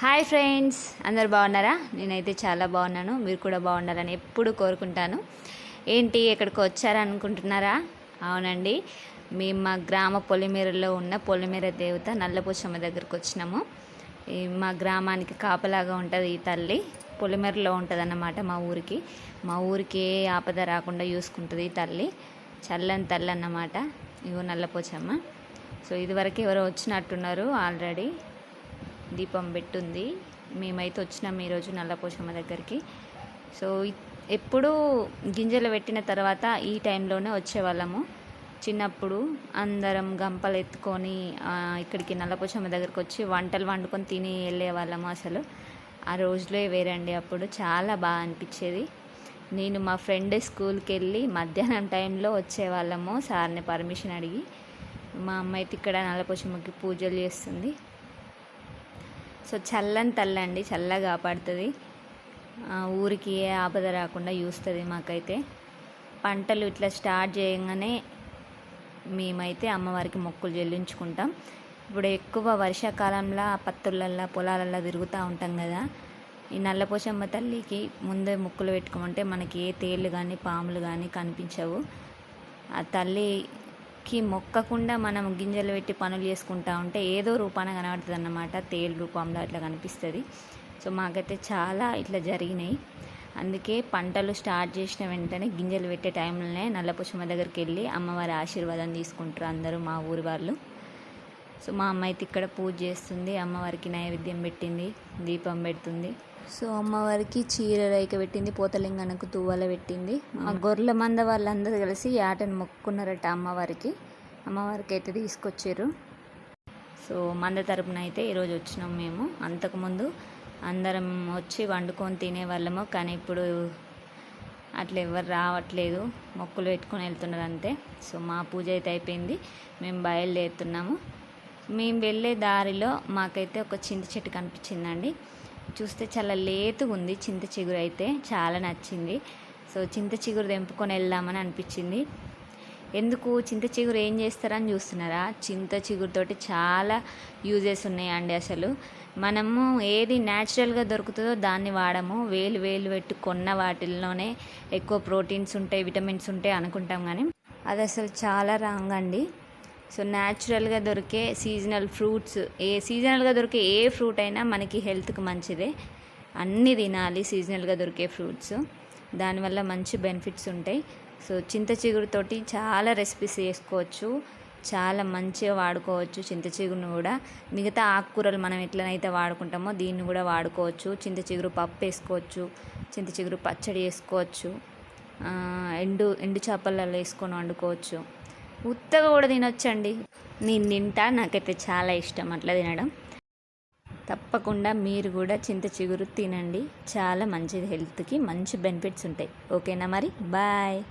Hi friends అందరు బాగున్నారా? నేనైతే చాలా బాగున్నాను మీరు కూడా బాగుండాలని ఎప్పుడు కోరుకుంటాను. ఏంటి ఎక్కడికి వచ్చారనుకుంటున్నారా అవునండి మేము మా గ్రామ పొలిమేరలో ఉన్న పొలిమేర దేవత నల్లపోచమ్మ దగ్గరికి వచ్చినాము. ఈ మా గ్రామానికి కాపలాగా ఉంటుంది ఈ తల్లి పొలిమేరలో ఉంటుంది అన్నమాట మా ఊరికి. మా ఊరికి ఏ ఆపద రాకుండా చూసుకుంటుంది ఈ తల్లి. చల్లని తల్లి అన్నమాట ఇగో నల్లపోచమ్మ సో ఇదివరకు ఎవరో వచ్చినట్టున్నారు ఆల్రెడీ. దీపం పెట్టుంది. మేమైతే వచ్చినాం ఈరోజు నల్లపోషమ్మ దగ్గరికి. సో ఎప్పుడూ గింజలు పెట్టిన తర్వాత ఈ టైంలోనే వచ్చేవాళ్ళము. చిన్నప్పుడు అందరం గంపలు ఎత్తుకొని ఇక్కడికి నల్లపోచమ్మ దగ్గరికి వచ్చి వంటలు వండుకొని తిని వెళ్ళేవాళ్ళము అసలు. ఆ రోజులే వేరండి అప్పుడు. చాలా బాగా అనిపించేది. నేను మా ఫ్రెండ్ స్కూల్కి వెళ్ళి మధ్యాహ్నం టైంలో వచ్చేవాళ్ళము సార్ని పర్మిషన్ అడిగి. మా అమ్మ అయితే ఇక్కడ నల్లపోచమ్మకి పూజలు చేస్తుంది. సో చల్లని తల్లండి చల్లగా కాపాడుతుంది. ఊరికి ఏ ఆపద రాకుండా చూస్తుంది మాకైతే. పంటలు ఇట్లా స్టార్ట్ చేయగానే మేమైతే అమ్మవారికి మొక్కులు చెల్లించుకుంటాం. ఇప్పుడు ఎక్కువ వర్షాకాలంలో పత్తులల్లో పొలాలల్లో తిరుగుతూ ఉంటాం కదా. ఈ నల్లపోచమ్మ తల్లికి ముందే మొక్కులు పెట్టుకోమంటే మనకి ఏ తేళ్ళు కానీ పాములు కానీ కనిపించవు. ఆ తల్లి మొక్కి మొక్కకుండా మనం గింజలు పెట్టి పనులు చేసుకుంటా ఉంటే ఏదో రూపాన కనబడుతుంది అన్నమాట తేలు రూపంలో అట్లా కనిపిస్తుంది. సో మాకైతే చాలా ఇట్లా జరిగినాయి. అందుకే పంటలు స్టార్ట్ చేసిన వెంటనే గింజలు పెట్టే టైంలోనే నల్లపుష్మ దగ్గరికి వెళ్ళి అమ్మవారి ఆశీర్వాదం తీసుకుంటారు అందరూ మా ఊరి వాళ్ళు. సో మా అమ్మ అయితే ఇక్కడ పూజ చేస్తుంది. అమ్మవారికి నైవేద్యం పెట్టింది. దీపం పెడుతుంది. సో అమ్మవారికి చీర రైక పెట్టింది పోతలింగనకు తువ్వాల పెట్టింది. మా గొర్రెల మంద వాళ్ళందరూ కలిసి ఆటను మొక్కుకున్నారట అమ్మవారికి. అమ్మవారికి అయితే తీసుకొచ్చారు. సో మంద తరపున అయితే ఈరోజు వచ్చినాం మేము. అంతకుముందు అందరం వచ్చి వండుకొని తినేవాళ్ళము కానీ ఇప్పుడు అట్లా ఎవరు రావట్లేదు. మొక్కులు పెట్టుకొని వెళ్తున్నారు అంతే. సో మా పూజ అయితే అయిపోయింది. మేము బయలుదేరుతున్నాము. మేము వెళ్ళే దారిలో మాకైతే ఒక చింత చెట్టు కనిపించిందండి. చూస్తే చాలా లేతుగా ఉంది చింత చిగురు అయితే చాలా నచ్చింది. సో చింత చిగురు తెంపుకొని వెళ్దామని అనిపించింది. ఎందుకు? చింత చిగురు ఏం చేస్తారని చూస్తున్నారా? చింత చిగురుతోటి చాలా యూజెస్ ఉన్నాయండి అసలు. మనము ఏది న్యాచురల్గా దొరుకుతుందో దాన్ని వాడము. వేలు వేలు పెట్టి కొన్న వాటిల్లోనే ఎక్కువ ప్రోటీన్స్ ఉంటాయి విటమిన్స్ ఉంటాయి అనుకుంటాం కానీ అది అసలు చాలా రాంగ్ అండి. సో న్యాచురల్గా దొరికే సీజనల్ ఫ్రూట్స్ ఏ సీజనల్గా దొరికే ఏ ఫ్రూట్ అయినా మనకి హెల్త్కి మంచిదే. అన్నీ తినాలి సీజనల్గా దొరికే ఫ్రూట్స్. దానివల్ల మంచి బెనిఫిట్స్ ఉంటాయి. సో చింత చిగురుతోటి చాలా రెసిపీస్ చేసుకోవచ్చు. చాలా మంచిగా వాడుకోవచ్చు చింత చిగురును కూడా. మిగతా ఆకుకూరలు మనం ఎట్లనైతే వాడుకుంటామో దీన్ని కూడా వాడుకోవచ్చు. చింత చిగురు పప్పు వేసుకోవచ్చు. చింత చిగురు పచ్చడి వేసుకోవచ్చు. ఎండు ఎండు చేపలలో వేసుకొని వండుకోవచ్చు. ఉత్తగా కూడా తినొచ్చండి. నేను తింటా నాకైతే చాలా ఇష్టం అట్లా తినడం. తప్పకుండా మీరు కూడా చింత చిగురు తినండి. చాలా మంచిది హెల్త్కి మంచి బెనిఫిట్స్ ఉంటాయి. ఓకేనా మరి? బాయ్.